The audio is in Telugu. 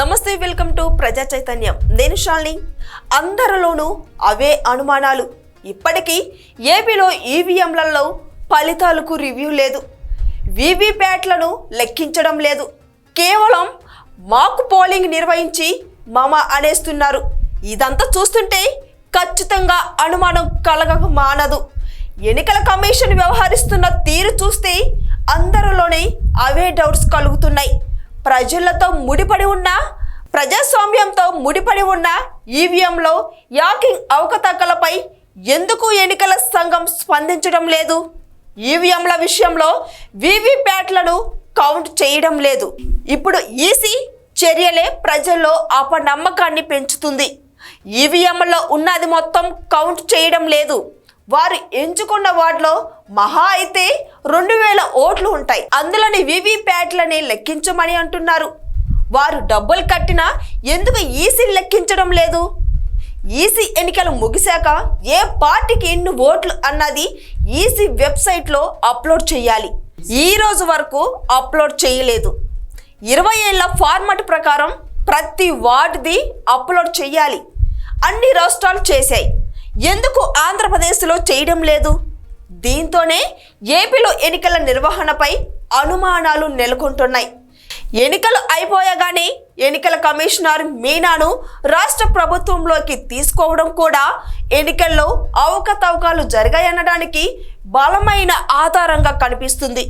నమస్తే వెల్కమ్ టు ప్రజా చైతన్యం. నేను షాలిని అందరిలోనూ అవే అనుమానాలు. ఇప్పటికీ ఏపీలో ఈవీఎంలలో ఫలితాలకు రివ్యూ లేదు. వీవీప్యాట్లను లెక్కించడం లేదు. కేవలం మాకు పోలింగ్ నిర్వహించి మమ అనేస్తున్నారు. ఇదంతా చూస్తుంటే ఖచ్చితంగా అనుమానం కలగక మానదు. ఎన్నికల కమిషన్ వ్యవహరిస్తున్న తీరు చూస్తే అందరిలోనే అవే డౌట్స్ కలుగుతున్నాయి. ప్రజలతో ముడిపడి ఉన్న ప్రజాస్వామ్యంతో ముడిపడి ఉన్న ఈవీఎంలో యాకింగ్ అవకతవకలపై ఎందుకు ఎన్నికల సంఘం స్పందించడం లేదు? ఈవీఎంల విషయంలో వీవీప్యాట్లను కౌంట్ చేయడం లేదు. ఇప్పుడు ఈసీ చర్యలే ప్రజల్లో అపనమ్మకాన్ని పెంచుతుంది. ఈవీఎంలో ఉన్నది మొత్తం కౌంట్ చేయడం లేదు. వారు ఎంచుకున్న వాటిలో మహా అయితే రెండు వేల ఓట్లు ఉంటాయి. అందులోని వివిప్యాట్లని లెక్కించమని అంటున్నారు. వారు డబ్బులు కట్టినా ఎందుకు ఈసీ లెక్కించడం లేదు? ఈసీ ఎన్నికలు ముగిశాక ఏ పార్టీకి ఎన్ని ఓట్లు అన్నది ఈసీ వెబ్సైట్లో అప్లోడ్ చేయాలి. ఈ రోజు వరకు అప్లోడ్ చేయలేదు. ఇరవై ఏళ్ళ ఫార్మాట్ ప్రకారం ప్రతి వార్డుది అప్లోడ్ చేయాలి. అన్ని రాష్ట్రాలు చేశాయి. ఎందుకు ఆంధ్రప్రదేశ్లో చేయడం లేదు? దీంతోనే ఏపీలో ఎన్నికల నిర్వహణపై అనుమానాలు నెలకొంటున్నాయి. ఎన్నికలు అయిపోయగానే ఎన్నికల కమిషనర్ మీనాను రాష్ట్ర ప్రభుత్వంలోకి తీసుకోవడం కూడా ఎన్నికల్లో అవకతవకాలు జరిగాయనడానికి బలమైన ఆధారంగా కనిపిస్తుంది.